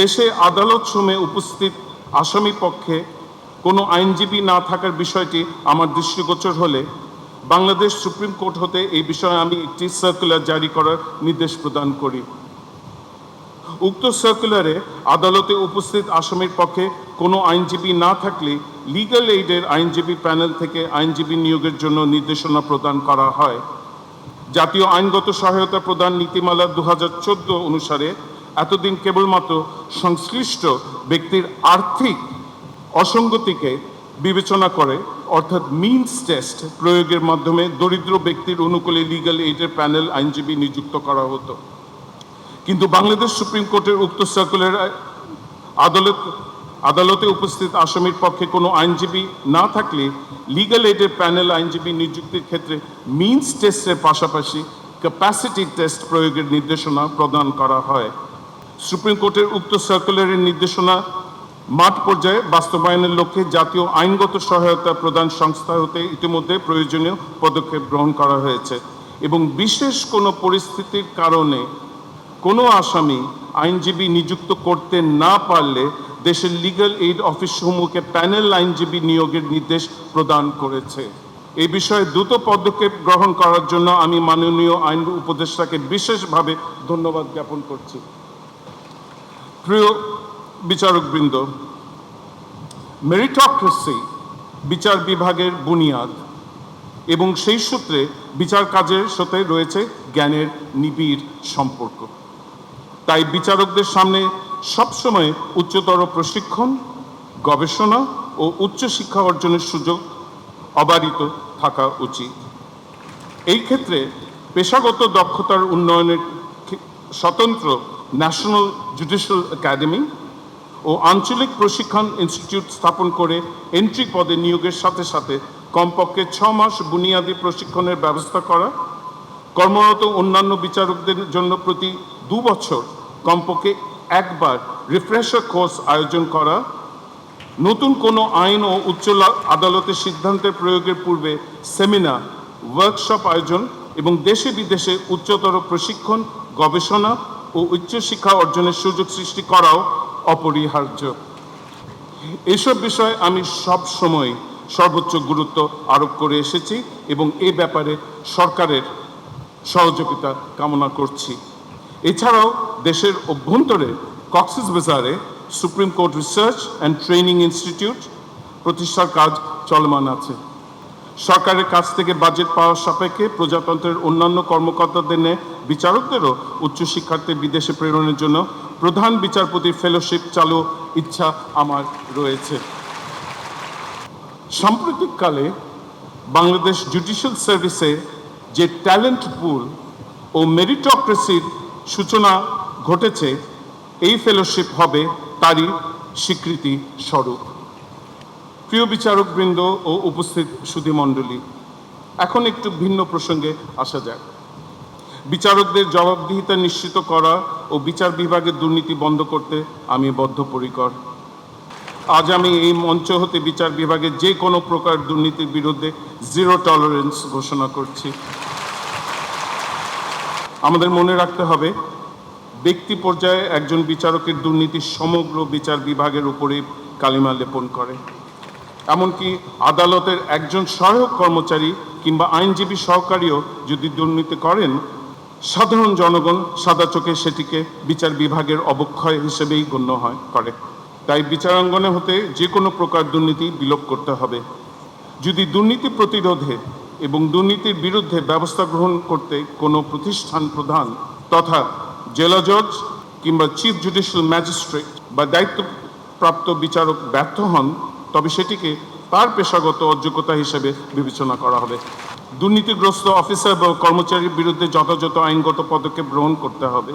দেশে আদালত সময়ে উপস্থিত আসামি পক্ষে কোনো আইনজীবী না থাকার বিষয়টি আমার দৃষ্টিগোচর হলে বাংলাদেশ সুপ্রিম কোর্ট হতে এই বিষয়ে আমি একটি সার্কুলার জারি করার নির্দেশ প্রদান করি। উক্ত সার্কুলারে আদালতে উপস্থিত আসামির পক্ষে কোনো আইনজীবী না থাকলে লিগ্যাল এইডের আইনজীবী প্যানেল থেকে আইনজীবী নিয়োগের জন্য নির্দেশনা প্রদান করা হয়। জাতীয় আইনগত সহায়তা প্রদান নীতিমালা দু হাজার চোদ্দ অনুসারে এতদিন কেবলমাত্র সংশ্লিষ্ট ব্যক্তির আর্থিক অসঙ্গতিকে বিবেচনা করে, অর্থাৎ মিনস টেস্ট প্রয়োগের মাধ্যমে দরিদ্র ব্যক্তির অনুকূলে লিগাল এইডের প্যানেল আইনজীবী নিযুক্ত করা হতো। কিন্তু বাংলাদেশ সুপ্রিম কোর্টের উক্ত সার্কুলার আদালত, আদালতে উপস্থিত আসামির পক্ষে কোনো আইনজীবী না থাকলে লিগাল এইডের প্যানেল আইনজীবী নিযুক্তির ক্ষেত্রে মিনস টেস্টের পাশাপাশি ক্যাপাসিটি টেস্ট প্রয়োগের নির্দেশনা প্রদান করা হয়। সুপ্রিম কোর্টের উক্ত সার্কুলারের নির্দেশনা মাঠ পর্যায়ে বাস্তবায়নের লক্ষ্যে জাতীয় আইনগত সহায়তা প্রদান সংস্থা হতে ইতিমধ্যে প্রয়োজনীয় পদক্ষেপ গ্রহণ করা হয়েছে এবং বিশেষ কোনো পরিস্থিতির কারণে কোনো আসামি আইনজীবী নিযুক্ত করতে না পারলে দেশের লিগ্যাল এইড অফিসসমূহকে প্যানেল আইনজীবী নিয়োগের নির্দেশ প্রদান করেছে। এই বিষয়ে দ্রুত পদক্ষেপ গ্রহণ করার জন্য আমি মাননীয় আইন উপদেষ্টাকে বিশেষভাবে ধন্যবাদ জ্ঞাপন করছি। প্রিয় বিচারকবৃন্দ মেরিটক্রেসি বিচার বিভাগের বুনিয়াদ এবং সেই সূত্রে বিচার কাজের সাথে রয়েছে জ্ঞানের নিবিড় সম্পর্ক। তাই বিচারকদের সামনে সবসময় উচ্চতর প্রশিক্ষণ, গবেষণা ও উচ্চশিক্ষা অর্জনের সুযোগ অবারিত থাকা উচিত। এই ক্ষেত্রে পেশাগত দক্ষতার উন্নয়নের স্বতন্ত্র ন্যাশনাল জুডিশিয়াল একাডেমি ও আঞ্চলিক প্রশিক্ষণ ইনস্টিটিউট স্থাপন করে এন্ট্রি পদে নিয়োগের সাথে সাথে কমপক্ষে ছ মাস বুনিয়াদী প্রশিক্ষণের ব্যবস্থা করা, কর্মরত অন্যান্য বিচারকদের জন্য প্রতি দু বছর কমপক্ষে একবার রিফ্রেশার কোর্স আয়োজন করা, নতুন কোনো আইন ও উচ্চ আদালতের সিদ্ধান্তের প্রয়োগের পূর্বে সেমিনার ওয়ার্কশপ আয়োজন এবং দেশে বিদেশে উচ্চতর প্রশিক্ষণ, গবেষণা ও উচ্চশিক্ষা অর্জনের সুযোগ সৃষ্টি করাও অপরিহার্য। এসব বিষয়ে আমি সব সময় সর্বোচ্চ গুরুত্ব আরোপ করে এসেছি এবং এ ব্যাপারে সরকারের সহযোগিতা কামনা করছি। এছাড়াও দেশের অভ্যন্তরে কক্সিস বাজারে Supreme Court Research and Training Institute প্রতিষ্ঠার কাজ চলমান আছে। সরকারের কাছ থেকে বাজেট পাওয়ার সাপেক্ষে প্রজাতন্ত্রের অন্যান্য কর্মকর্তাদের নিয়ে বিচারকদেরও উচ্চশিক্ষার্থী বিদেশে প্রেরণের জন্য প্রধান বিচারপতির ফেলোশিপ চালু ইচ্ছা আমার রয়েছে। সাম্প্রতিককালে বাংলাদেশ জুডিশিয়াল সার্ভিসে যে ট্যালেন্ট পুল ও মেরিটোক্রেসির সূচনা ঘটেছে, এই ফেলোশিপ হবে তারই স্বীকৃতি স্বরূপ। প্রিয় বিচারকবৃন্দ ও উপস্থিত সুধীমণ্ডলী, এখন একটু ভিন্ন প্রসঙ্গে আসা যাক। বিচারকদের জবাবদিহিতা নিশ্চিত করা ও বিচার বিভাগের দুর্নীতি বন্ধ করতে আমি বদ্ধপরিকর। আজ আমি এই মঞ্চ হতে বিচার বিভাগের যে কোনো প্রকার দুর্নীতির বিরুদ্ধে জিরো টলারেন্স ঘোষণা করছি। আমাদের মনে রাখতে হবে, ব্যক্তি পর্যায়ে একজন বিচারকের দুর্নীতি সমগ্র বিচার বিভাগের উপরে কালিমা লেপন করে। এমনকি আদালতের একজন সহায়ক কর্মচারী কিংবা আইনজীবী সহকারীও যদি দুর্নীতি করেন, সাধারণ জনগণ সাদা চোখে সেটিকে বিচার বিভাগের অবক্ষয় হিসেবেই গণ্য হয়, করে। তাই বিচারাঙ্গনে হতে যে কোনো প্রকার দুর্নীতি বিলোপ করতে হবে। যদি দুর্নীতি প্রতিরোধে এবং দুর্নীতির বিরুদ্ধে ব্যবস্থা গ্রহণ করতে কোনো প্রতিষ্ঠান প্রধান তথা জেলা জজ কিংবা চিফ জুডিশিয়াল ম্যাজিস্ট্রেট বা দায়িত্বপ্রাপ্ত বিচারক ব্যর্থ হন তবে সেটিকে তার পেশাগত অযোগ্যতা হিসেবে বিবেচনা করা হবে। দুর্নীতিগ্রস্ত অফিসার বা কর্মচারীর বিরুদ্ধে যথাযথ আইনগত পদক্ষেপ গ্রহণ করতে হবে।